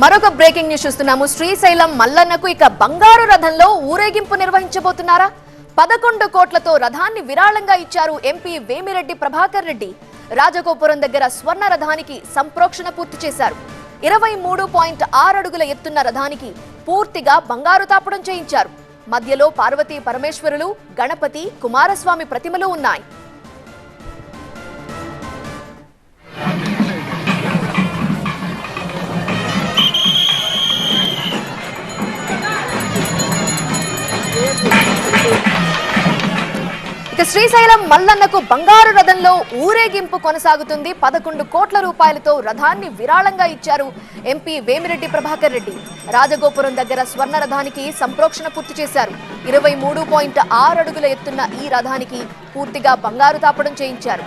మరొక breaking news చూస్తున్నాము. శ్రీశైలం మల్లన్నకు ఇక బంగారు రథంలో ఊరేగింపు నిర్వహించబోతున్నారా? పదకొండు కోట్లతో రథాన్ని విరాళంగా ఇచ్చారు ఎంపీ వేమిరెడ్డి ప్రభాకర్ రెడ్డి. రాజగోపురం దగ్గర స్వర్ణ రథానికి సంప్రోక్షణ పూర్తి చేశారు. ఇరవై మూడు పాయింట్ ఆరు అడుగుల ఎత్తున్న రథానికి పూర్తిగా బంగారు తాపడం చేయించారు. మధ్యలో పార్వతీ పరమేశ్వరులు గణపతి కుమారస్వామి ప్రతిమలు ఉన్నాయి. ఇక శ్రీశైలం మల్లన్నకు బంగారు రథంలో ఊరేగింపు కొనసాగుతుంది. పదకొండు కోట్ల రూపాయలతో రథాన్ని విరాళంగా ఇచ్చారు ఎంపీ వేమిరెడ్డి ప్రభాకర్ రెడ్డి. రాజగోపురం దగ్గర స్వర్ణ రథానికి సంప్రోక్షణ పూర్తి చేశారు. ఇరవై మూడు పాయింట్ ఆరు అడుగుల ఎత్తున్న ఈ రథానికి పూర్తిగా బంగారు తాపడం చేయించారు.